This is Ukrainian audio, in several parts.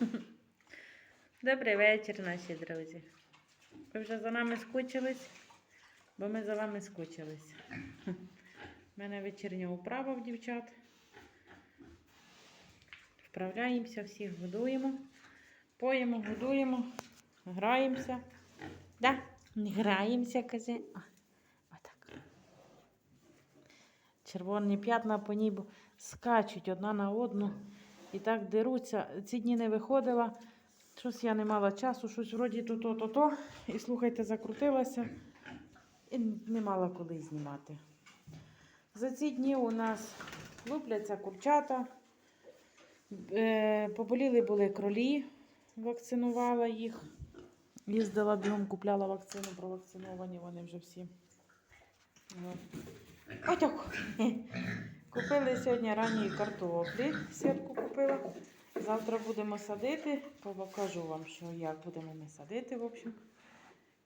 Добрий вечір, наші друзі. Ви вже за нами скучились, бо ми за вами скучились. У мене вечірня управа в дівчат. Вправляємося, всіх годуємо, поїмо, годуємо, граємося. Да? Граємося, каже. Червоні п'ятна по небу скачуть одна на одну і так деруться. Ці дні не виходила. Щось я не мала часу, щось вроді то-то-то-то. І слухайте, закрутилася. І не мала коли знімати. За ці дні у нас лупляться курчата. Е, поболіли були кролі, вакцинувала їх. Їздила бігом, купляла вакцину, провакциновані вони вже всі. От. Отак. Купили сьогодні ранньої картоплі, сітку купила. Завтра будемо садити, покажу вам, що як будемо ми садити, в общем.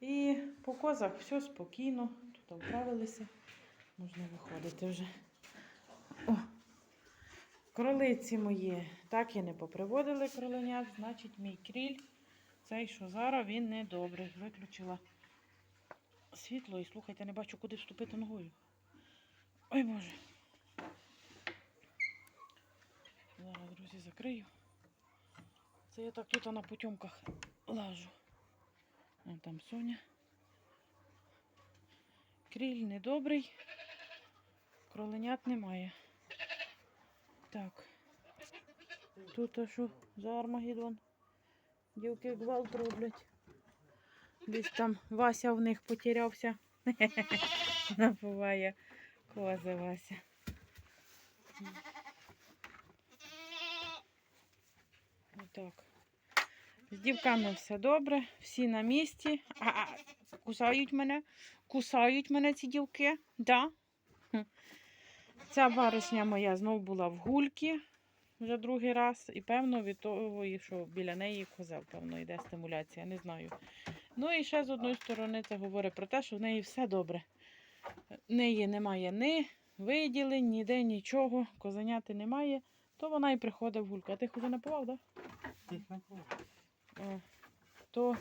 І по козах все спокійно, тут вправилися, можна виходити вже. О, кролиці мої так і не поприводили кроленят, значить мій кріль, цей, що зараз, він не. Виключила світло і слухайте, не бачу, куди вступити ногою. Ой Боже. Зараз, друзі, закрию. Це я так тут на потьомках лажу. А там Соня. Кріль недобрий. Кроленят немає. Так. Тут а що за Армагеддон? Дівки гвалт роблять. Десь там Вася в них потерявся. Набуває коза Вася. Отак. З дівками все добре, всі на місці. А, а, кусають мене, кусають мене ці дівки. Да? Ця баришня моя знов була в гульки вже другий раз. І певно від того, що біля неї козел, певно, йде стимуляція, не знаю. Ну і ще з одної сторони це говорить про те, що в неї все добре. В неї немає ні виділень, ніде нічого, козеняти немає, то вона і приходить в гульку. А ти вже напував, так? О, то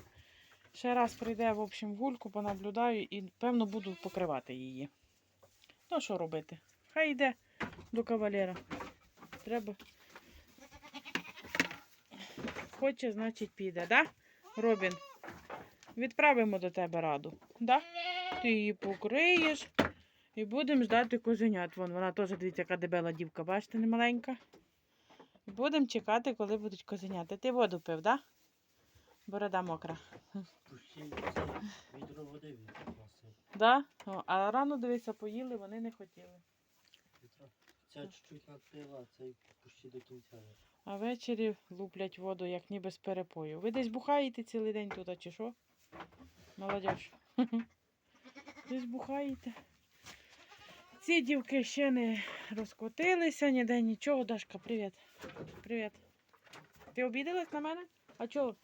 ще раз прийде, в общем, гульку, понаблюдаю і, певно, буду покривати її. Ну, що робити? Хай йде до кавалера. Треба. Хоче, значить, піде, да? Робін? Відправимо до тебе раду. Да? Ти її покриєш і будемо ждати козенят. Вон, вона теж, дивіться, яка дебела дівка, бачите, не Будемо чекати, коли будуть козенята. Ти воду пив, так? Да? Борода мокра. Відро води відносив. Да? О, а рано, дивися, поїли, вони не хотіли. Ця чуть-чуть надпила, цей пущі до кінця. А ввечері луплять воду, як ніби з перепою. Ви десь бухаєте цілий день тут, чи що? Молодіж. Десь бухаєте. Ці дівки ще не розкотилися, ніде нічого. Дашка, привіт. Привіт. Ти обідалась на мене? А чого?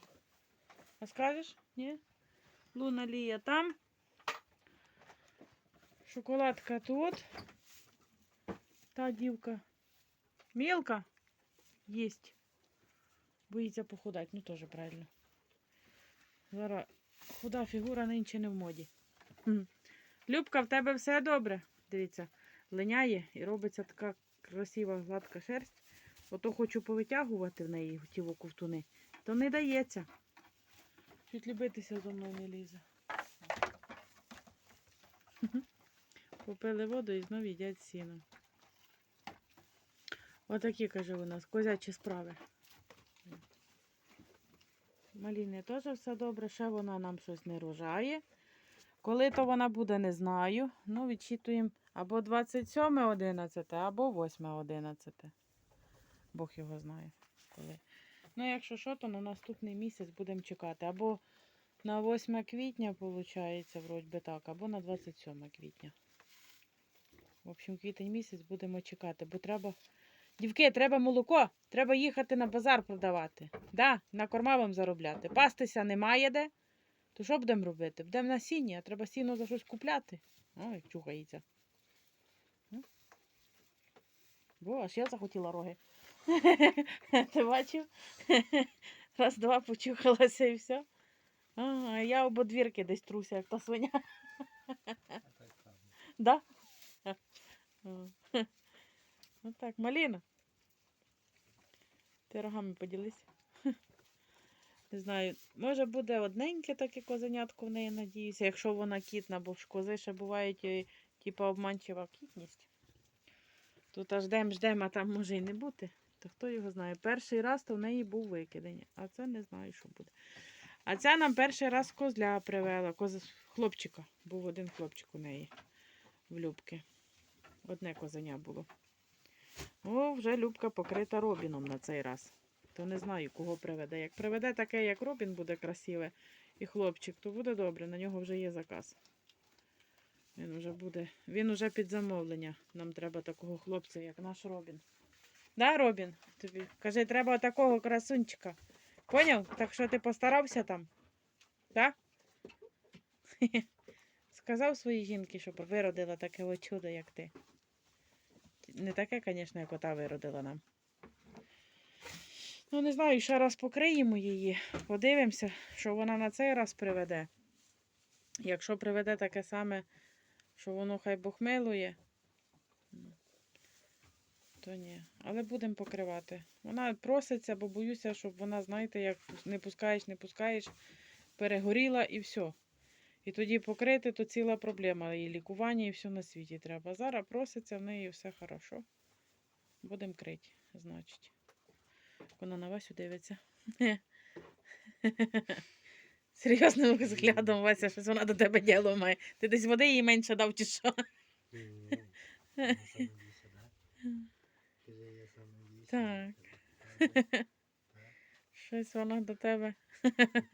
А скажеш? Ні? Луна Лія там. Шоколадка тут. Та дівка. Мілка? Єсть. Боїться похудати, ну теж правильно. Зараз худа фігура нинче не в моді. Любка, в тебе все добре. Дивіться, линяє і робиться така красива гладка шерсть. Ото хочу повитягувати в неї ті ковтуни, то не дається. Чуть любитися зо мною не лізе. Попили воду і знов їдять сіно. Отакі, каже, у нас козячі справи. Маліни теж все добре, ще вона нам щось не рожає. Коли то вона буде, не знаю. Ну, відчитуємо або 27.11, або 8.11. Бог його знає. коли. Ну, якщо що, то на наступний місяць будемо чекати. Або на 8 квітня, виходить, вроді би так, або на 27 квітня. В общем, квітень місяць будемо чекати, бо треба. Дівки, треба молоко, треба їхати на базар продавати. Да, на корма вам заробляти. Пастися немає де. То що будемо робити? Будемо на сіні, а треба сіно за щось купляти. Ой, чухається. Бо аж я захотіла роги. Ти бачив? Раз, два почухалася і все. А я об одвірки десь труся, як та свиня. Да? О. Ну маліна. Ти рогами поділись. Не знаю, може буде одненьке таке козенятко в неї, надіюся, якщо вона кітна, бо ж кози ще бувають, е, типа обманчива кітність. Тут аж ждем, ждем, а там може і не бути. То хто його знає. Перший раз то в неї був викидень, а це не знаю, що буде. А ця нам перший раз козля привела, коз... хлопчика. Був один хлопчик у неї в Любки. Одне козеня було. О, вже Любка покрита Робіном на цей раз. То не знаю, кого приведе. Як приведе таке, як Робін буде красиве, і хлопчик, то буде добре, на нього вже є заказ. Він вже буде. Він уже під замовлення. Нам треба такого хлопця, як наш Робін. Да, Робін? Тобі кажи, треба такого красунчика. Поняв? Так що ти постарався там? Так? Сказав своїй жінці, щоб виродила таке чудо, як ти. Не таке, звісно, як ота виродила нам. Ну, не знаю, ще раз покриємо її. Подивимося, що вона на цей раз приведе. Якщо приведе таке саме, що воно хай Бог милує, то ні. Але будемо покривати. Вона проситься, бо боюся, щоб вона, знаєте, як не пускаєш, не пускаєш, перегоріла і все. І тоді покрити, то ціла проблема. І лікування, і все на світі треба. Зараз проситься, в неї все хорошо. Будемо крити, значить. Вона на Васю дивиться. Серйозним взглядом, Вася, щось вона до тебе діло має. Ти десь води їй менше дав чи що? Так. Щось вона до тебе.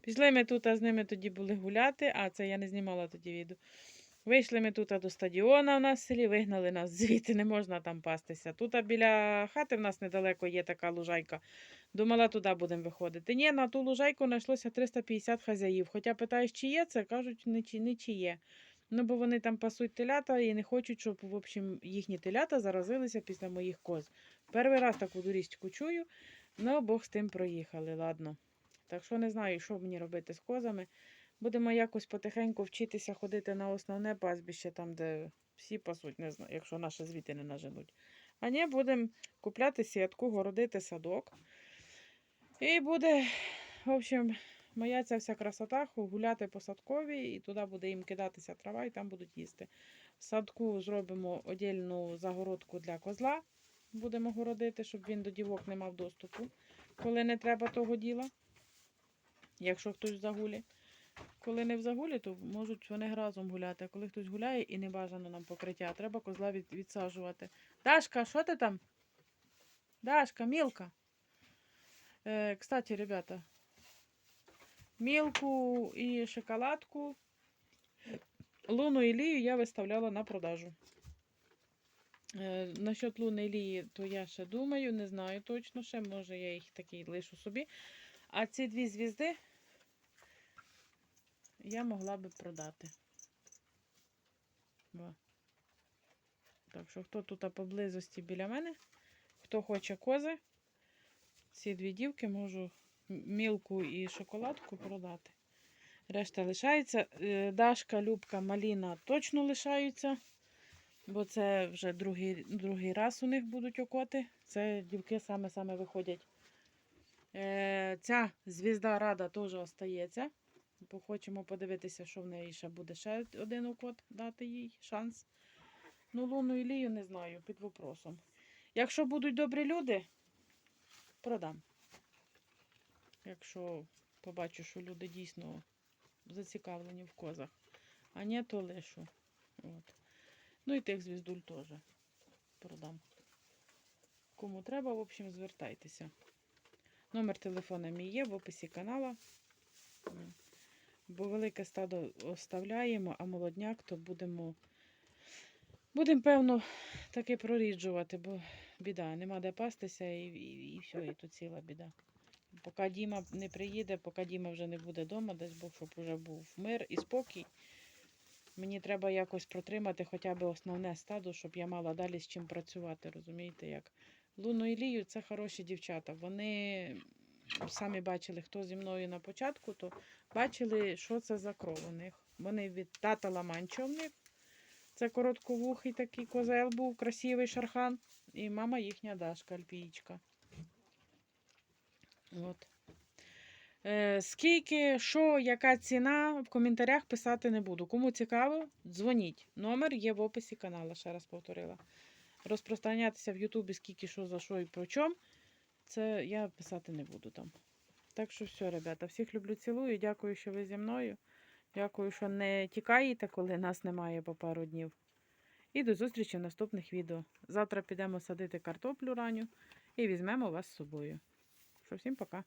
Пішли ми тут а з ними тоді були гуляти, а це я не знімала тоді відео. Вийшли ми тут до стадіона в нас в селі, вигнали нас звідти, не можна там пастися. Тут біля хати в нас недалеко є така лужайка. Думала, туди будемо виходити. Ні, на ту лужайку знайшлося 350 хазяїв. Хоча питаєш, чи є це, кажуть, не чи, не чи є. Ну, бо вони там пасуть телята і не хочуть, щоб в общем, їхні телята заразилися після моїх коз. Перший раз таку дурістку чую, ну Бог з тим проїхали, ладно. Так що не знаю, що мені робити з козами. Будемо якось потихеньку вчитися ходити на основне пастбище, там, де всі пасуть, не знаю, якщо наші звідти не наженуть. А ні, будемо купляти сітку, городити садок. І буде, в общем, моя ця вся красота гуляти по садкові, і туди буде їм кидатися трава, і там будуть їсти. В садку зробимо одільну загородку для козла. Будемо городити, щоб він до дівок не мав доступу, коли не треба того діла. Якщо хтось загулі. Коли не в загулі, то можуть вони разом гуляти. А коли хтось гуляє і не бажано нам покриття, треба козла від, відсаджувати. Дашка, що ти там? Дашка, Мілка. Е, кстати, ребята, мілку і шоколадку, луну і лію я виставляла на продажу. Е, насчет луни і лії, то я ще думаю, не знаю точно ще, може я їх такі лишу собі. А ці дві звізди я могла би продати. Во. Так що, хто тут поблизості біля мене, хто хоче кози, ці дві дівки можу мілку і шоколадку продати. Решта лишається. Е, Дашка, Любка, Маліна точно лишаються, бо це вже другий, другий раз у них будуть окоти. Це дівки саме-саме виходять. Е, Ця звізда рада теж остається. Хочемо подивитися, що в неї ще буде ще один укот, дати їй шанс. Ну, Луну і Лію не знаю, під вопросом. Якщо будуть добрі люди, продам. Якщо побачу, що люди дійсно зацікавлені в козах. А ні, то лишу. От. Ну і тих звіздуль теж продам. Кому треба, в общем, звертайтеся. Номер телефона мій є в описі канала. Бо велике стадо оставляємо, а молодняк то будемо, будемо, певно, таки проріджувати, бо біда, нема де пастися і, і, і все, і то ціла біда. Поки Діма не приїде, поки Діма вже не буде вдома, десь Бог, щоб вже був мир і спокій. Мені треба якось протримати хоча б основне стадо, щоб я мала далі з чим працювати, розумієте, як. Луну і Лію це хороші дівчата. Вони самі бачили, хто зі мною на початку, то бачили, що це за кров у них. Вони від тата Ламанчо в них. Це коротковухий такий козел був, красивий шархан. І мама їхня Дашка, альпієчка. От. Е, скільки, що, яка ціна, в коментарях писати не буду. Кому цікаво, дзвоніть. Номер є в описі каналу, ще раз повторила. Розпространятися в Ютубі, скільки, що, за що і про чому, це я писати не буду там. Так що все, ребята, всіх люблю, цілую. Дякую, що ви зі мною. Дякую, що не тікаєте, коли нас немає по пару днів. І до зустрічі в наступних відео. Завтра підемо садити картоплю раню і візьмемо вас з собою. Що всім пока.